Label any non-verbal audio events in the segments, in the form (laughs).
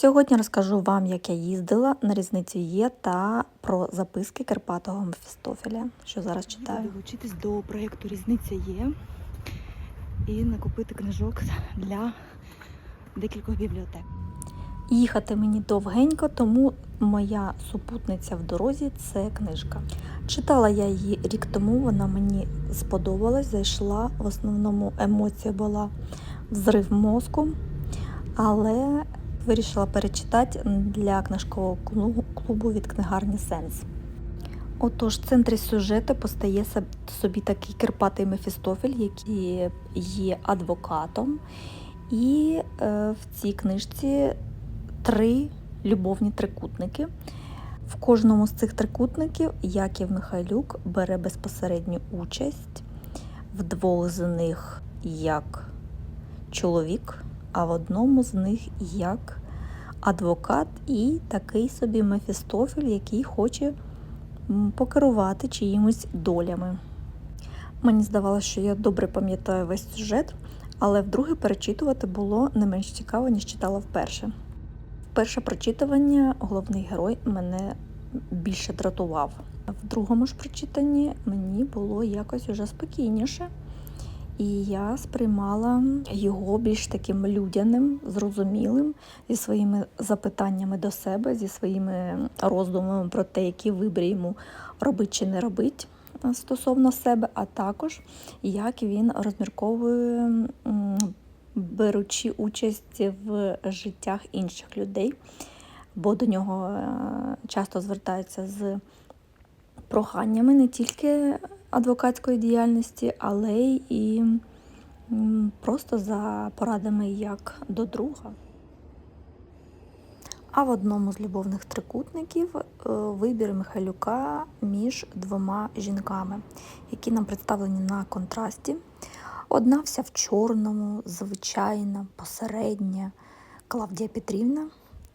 Сьогодні розкажу вам, як я їздила на різницю є та про записки Карпатого Мефістофеля, що зараз читаю. Долучитись до проєкту Різниця є і накупити книжок для декількох бібліотек. Їхати мені довгенько, тому моя супутниця в дорозі це книжка. Читала я її рік тому, вона мені сподобалась, зайшла. В основному емоція була взрив мозку, але вирішила перечитати для книжкового клубу- від книгарні Сенс. Отож, в центрі сюжету постає собі такий Карпатий Мефістофель, який є адвокатом. І е, в цій книжці три любовні трикутники. В кожному з цих трикутників Яків Михайлюк бере безпосередню участь, в двох з них як чоловік, а в одному з них як адвокат і такий собі Мефістофель, який хоче покерувати чиїмось долями. Мені здавалося, що я добре пам'ятаю весь сюжет, але вдруге перечитувати було не менш цікаво, ніж читала вперше. Перше прочитування головний герой мене більше дратував. В другому ж прочитанні мені було якось уже спокійніше, і я сприймала його більш таким людяним, зрозумілим, зі своїми запитаннями до себе, зі своїми роздумами про те, які вибір йому робить чи не робить е, стосовно себе, а також як він розмірковує беручи участь в життях інших людей, бо до нього е, часто звертаються з проханнями не тільки адвокатської діяльності, але і просто за порадами як до друга. А в одному з любовних трикутників е, вибір Михайлюка між двома жінками, які нам представлені на контрасті. Одна вся в чорному, звичайна, посередня Клавдія Петрівна,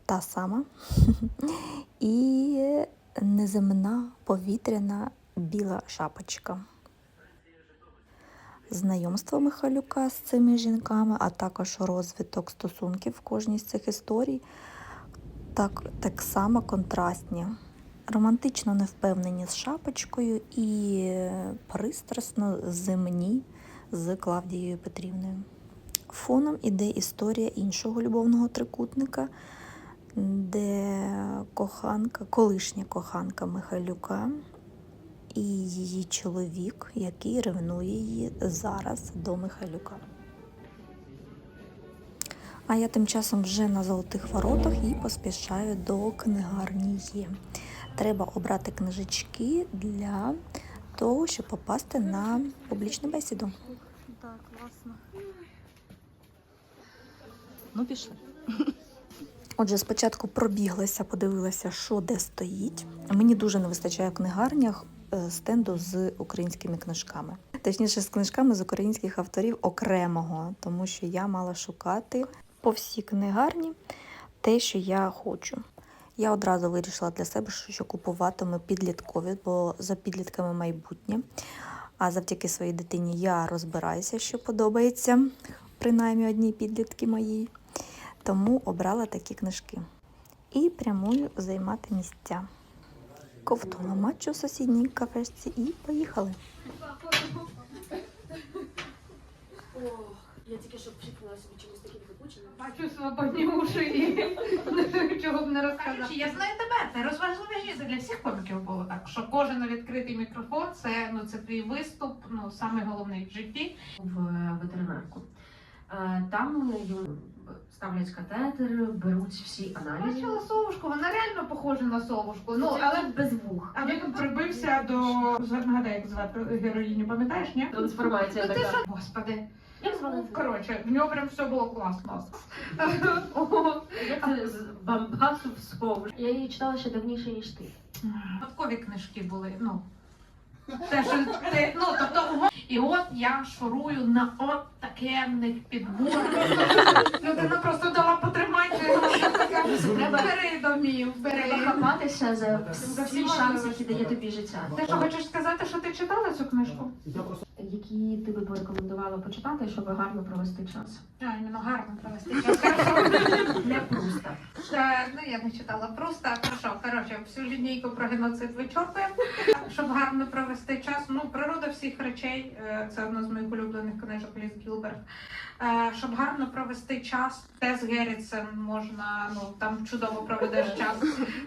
та сама, (laughs) і неземна повітряна біла шапочка. Знайомство Михайлюка з цими жінками, а також розвиток стосунків в кожній з цих історій, так, так само контрастні. Романтично невпевнені з шапочкою і пристрасно земні з Клавдією Петрівною. Фоном іде історія іншого любовного трикутника, де коханка, колишня коханка Михайлюка і її чоловік, який ревнує її зараз до Михайлюка. А я тим часом вже на золотих воротах і поспішаю до книгарні Треба обрати книжечки для того, щоб попасти на публічну бесіду. Так, класно. Ну, пішли. Отже, спочатку пробіглася, подивилася, що де стоїть. Мені дуже не вистачає в книгарнях е, стенду з українськими книжками. Точніше, з книжками з українських авторів окремого, тому що я мала шукати по всій книгарні те, що я хочу. Я одразу вирішила для себе, що купуватиму підліткові, бо за підлітками майбутнє. А завдяки своїй дитині я розбираюся, що подобається, принаймні одній підлітки моїй. Тому обрала такі книжки. І прямую займати місця. Ковтуна матчу в сусідній кафешці і поїхали. Я тільки що пшикнула собі чимось таким випученим. Бачу свободні уші і чого б не розказати. Кажучи, я знаю тебе, це розважливіше для всіх коміків було так, що кожен відкритий мікрофон це ну це твій виступ, ну саме головний в житті. в е, ветеринарку. Е, Там їм ставлять катетер, беруть всі аналізи. Бачила совушку, вона реально похожа на совушку. Ну але але без вух. а Він прибився до нагадай, як звати героїню, пам'ятаєш, ні? Трансформація ну ти така. що, господи, Як звали? ну, коротше, в нього прям все було класно. (laughs) Як це з бамбасу в схову. Я її читала ще давніше, ніж ти. Випадкові книжки були. Ну те, що ти, ну тобто, і от я шурую на от такенних підборах. Людина просто дала потримати. Треба- Бери домів, Треба хапатися за За всі шанси, які дає тобі життя. Ти що хочеш сказати, що ти читала цю книжку? Які ти би порекомендувала почитати, щоб гарно провести час? А, гарно провести (laughs) час. Не просто. Е, Ну, я не читала просто. Хорошо, коротше, всю лінійку про геноцид вичорпуємо. Щоб гарно провести час. Ну, природа всіх речей. е, Це одна з моїх улюблених книжок Ліз Гілберт. Е, Щоб гарно провести час, Тес Геррітсен можна, ну там чудово проведеш час.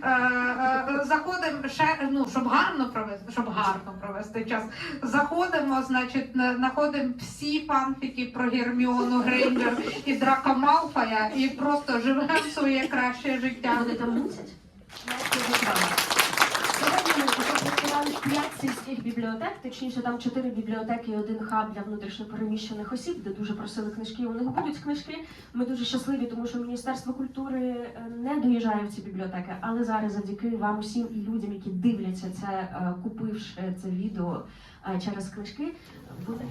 Е, Заходимо ще, ну, щоб гарно провести, щоб гарно провести час. Заходимо, значить, знаходимо всі фанфіки про Герміону Грейнджер і Драка Малфоя і просто живемо своє краще життя. Вони там мусять? Бібліотек, точніше там чотири бібліотеки і один хаб для внутрішньопереміщених осіб, де дуже просили книжки. У них будуть книжки. Ми дуже щасливі, тому що Міністерство культури е, не доїжджає в ці бібліотеки. Але зараз завдяки вам усім і людям, які дивляться це, е, купивши це відео е, через книжки, буде.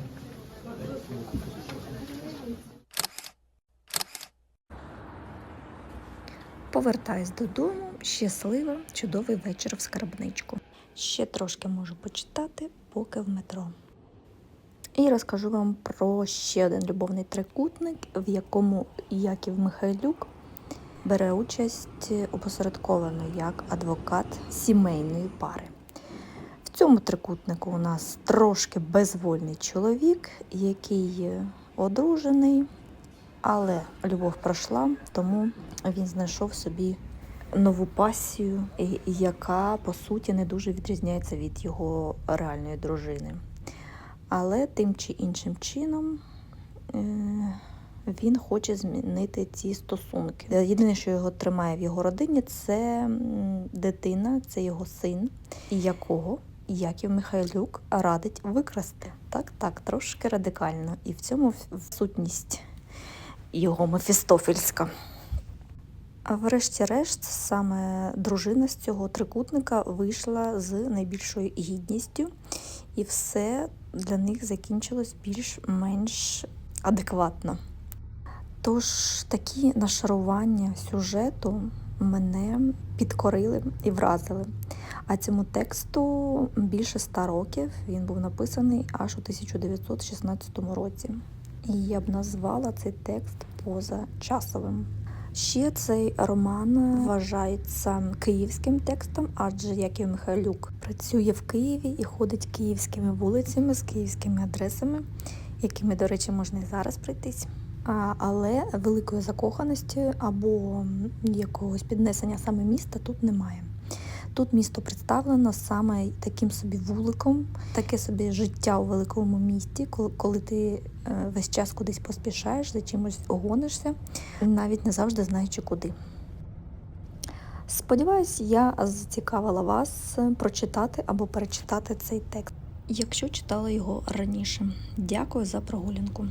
Повертаюсь додому, щаслива, чудовий вечір в скарбничку. Ще трошки можу почитати, поки в метро. І розкажу вам про ще один любовний трикутник, в якому Яків Михайлюк бере участь опосередковано як адвокат сімейної пари. В цьому трикутнику у нас трошки безвольний чоловік, який одружений, але любов пройшла, тому він знайшов собі нову пасію, яка по суті не дуже відрізняється від його реальної дружини. Але тим чи іншим чином е, він хоче змінити ці стосунки. Єдине, що його тримає в його родині, це дитина, це його син, якого Яків Михайлюк радить викрасти. Так, так, трошки радикально. І в цьому сутність його мефістофільська. А врешті-решт, саме дружина з цього трикутника вийшла з найбільшою гідністю, і все для них закінчилось більш-менш адекватно. Тож такі нашарування сюжету мене підкорили і вразили. А цьому тексту більше ста років він був написаний аж у 1916 році. І я б назвала цей текст позачасовим. Ще цей роман вважається київським текстом, адже Яків Михайлюк працює в Києві і ходить київськими вулицями з київськими адресами, якими, до речі, можна і зараз пройтись. Але великої закоханості або якогось піднесення саме міста тут немає. Тут місто представлено саме таким собі вуликом, таке собі життя у великому місті, коли, ти е, весь час кудись поспішаєш, за чимось гонишся, навіть не завжди знаючи куди. Сподіваюсь, я зацікавила вас прочитати або перечитати цей текст, якщо читала його раніше. Дякую за прогулянку.